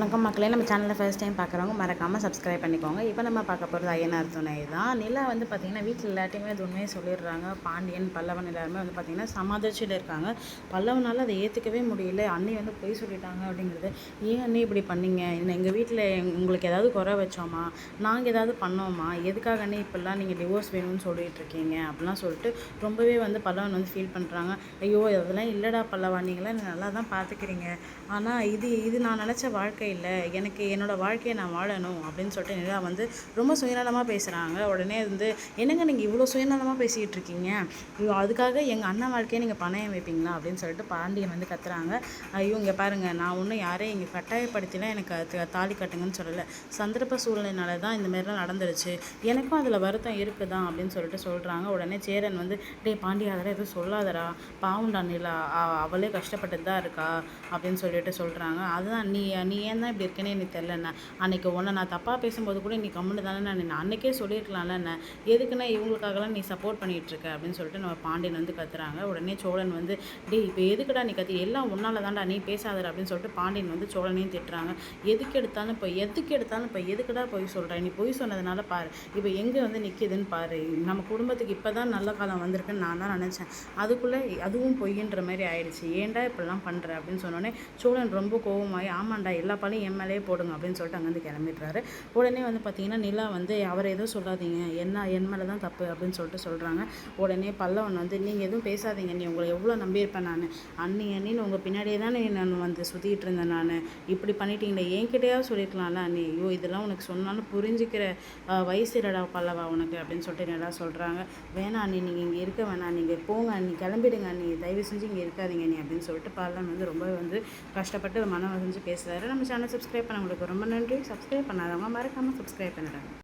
வணக்கம் மக்களே நம்ம சேனலில் ஃபர்ஸ்ட் டைம் பார்க்குறவங்க மறக்காமல் சப்ஸ்கிரைப் பண்ணிக்கோங்க. இப்போ நம்ம பார்க்க போகிறது ஐயனார் துணை தான். நிலா வந்து பார்த்திங்கன்னா வீட்டில் எல்லாத்தையுமே அது உண்மையை சொல்லிடுறாங்க. பாண்டியன் பல்லவன் எல்லாருமே வந்து பார்த்திங்கன்னா சமாதிச்சில் இருக்காங்க. பல்லவனால் அதை ஏற்றுக்கவே முடியல. அண்ணி வந்து பொய் சொல்லிட்டாங்க அப்படிங்கிறது. ஏன் அண்ணி இப்படி பண்ணீங்க? என்ன எங்கள் வீட்டில் உங்களுக்கு ஏதாவது குறை வச்சோமா? நாங்கள் ஏதாவது பண்ணோமா? எதுக்காக அண்ணி இப்படிலாம் நீங்கள் டிவோர்ஸ் வேணும்னு சொல்லிட்டு இருக்கீங்க அப்படிலாம் சொல்லிட்டு ரொம்பவே வந்து பல்லவன் வந்து ஃபீல் பண்ணுறாங்க ஐயோ அதெல்லாம் இல்லைடா பல்லவா நீங்களாம் நல்லா தான் பார்த்துக்கிறீங்க ஆனால் இது இது நான் நினச்ச வாழ்க்கை இல்லை எனக்கு என்னோட வாழ்க்கையை நான் வாழணும் அப்படின்னு சொல்லிட்டு நிலா வந்து ரொம்ப சுயநலமாக பேசுகிறாங்க உடனே வந்து என்னங்க நீங்கள் இவ்வளோ சுயநலமாக பேசிகிட்டு இருக்கீங்க? ஐயோ அதுக்காக எங்கள் அண்ணன் வாழ்க்கையை நீங்கள் பணம் வைப்பீங்களா? அப்படின்னு சொல்லிட்டு பாண்டியன் வந்து கத்துறாங்க. ஐயோ இங்கே பாருங்கள் நான் ஒன்றும் யாரையும் இங்கே கட்டாயப்படுத்திலாம் எனக்கு அது தாலி கட்டுங்கன்னு சொல்லலை. சந்தர்ப்ப சூழ்நிலைனால தான் இந்த மாதிரிலாம் நடந்துருச்சு. எனக்கும் அதில் வருத்தம் இருக்குதான் அப்படின்னு சொல்லிட்டு சொல்கிறாங்க உடனே சேரன் வந்து டே பாண்டியாதரா எதுவும் சொல்லாதடா. பாவுண்டா நிலா அவளே கஷ்டப்பட்டு தான் இருக்கா? அப்படின்னு சொல்லிட்டு சொல்கிறாங்க அதுதான் நீ நீ ஏன் தான் இப்படி இருக்கேன்னு எனக்கு தெரிலண்ணே அன்னைக்கு உன்னை நான் தப்பாக பேசும்போது கூட நீ கம்முன்னு தானே நான் அன்னைக்கே சொல்லியிருக்கலாம்ல எதுக்குண்ணே எதுக்குன்னா இவங்களுக்காகலாம் நீ சப்போர்ட் பண்ணிட்டு இருக்க அப்படின்னு சொல்லிட்டு நம்ம பாண்டியன் வந்து கத்துறாங்க. உடனே சோழன் வந்து டேய் இப்போ எதுக்குடா நீ கத்தி? எல்லாம் உன்னால தான்டா. நீ பேசாதடா. அப்படின்னு சொல்லிட்டு பாண்டியன் வந்து சோழனையும் திட்டுறாங்க. எதுக்கு எடுத்தாலும் இப்போ எதுக்கு எடுத்தாலும் இப்போ எதுக்குடா பொய் சொல்கிற நீ பொய் சொன்னதுனால பாரு. இப்போ எங்கே வந்து நிற்கிதுன்னு பாரு. நம்ம குடும்பத்துக்கு இப்போ தான் நல்ல காலம் வந்திருக்குன்னு நான் தான் நினச்சேன். அதுக்குள்ளே அதுவும் பொய்ன்ற மாதிரி ஆயிடுச்சு. ஏன்டா இப்படிலாம் பண்ணுற அப்படின்னு சொன்னோடனே சோழன் ரொம்ப கோபமாகி ஆமாண்டா எல்லா பழையும் என் மேலேயே போடுங்க அப்படின்னு சொல்லிட்டு அங்கேருந்து கிளம்பிடுறாரு. உடனே வந்து பார்த்தீங்கன்னா நிலா வந்து அவரை எதுவும் சொல்லாதீங்க. என்ன என் மேலே தான் தப்பு அப்படின்னு சொல்லிட்டு சொல்கிறாங்க உடனே பல்லவன் வந்து நீங்கள் எதுவும் பேசாதீங்க. நீ உங்களை எவ்வளோ நம்பியிருப்பேன் நான். அன்னி அண்ணின்னு உங்கள் பின்னாடியே தானே நான் வந்து சுற்றிட்டு இருந்தேன் நான். இப்படி பண்ணிட்டீங்களே. என்கிட்டயாவது சொல்லியிருக்கலாம்ல அண்ணி. ஐயோ இதெல்லாம் உனக்கு சொன்னாலும் புரிஞ்சுக்கிற வயசு இல்லடா பல்லவா உனக்கு அப்படின்னு சொல்லிட்டு நல்லா சொல்கிறாங்க வேணாம் அண்ணி நீங்கள் இங்கே இருக்க வேணாம். நீங்கள் போங்க அண்ணி. கிளம்பிடுங்க அண்ணி. தயவு செஞ்சு இங்கே இருக்காதீங்க அண்ணி அப்படின்னு சொல்லிட்டு பல்லவன் வந்து ரொம்ப வந்து கஷ்டப்பட்டு மனம் செஞ்சு பேசுகிறாரு நம்ம சேனல் சப்ஸ்கிரைப் பண்ணவங்களுக்கு ரொம்ப நன்றி. சப்ஸ்கிரைப் பண்ணாதவங்க மறக்காமல் சப்ஸ்கிரைப் பண்ணிடுங்க.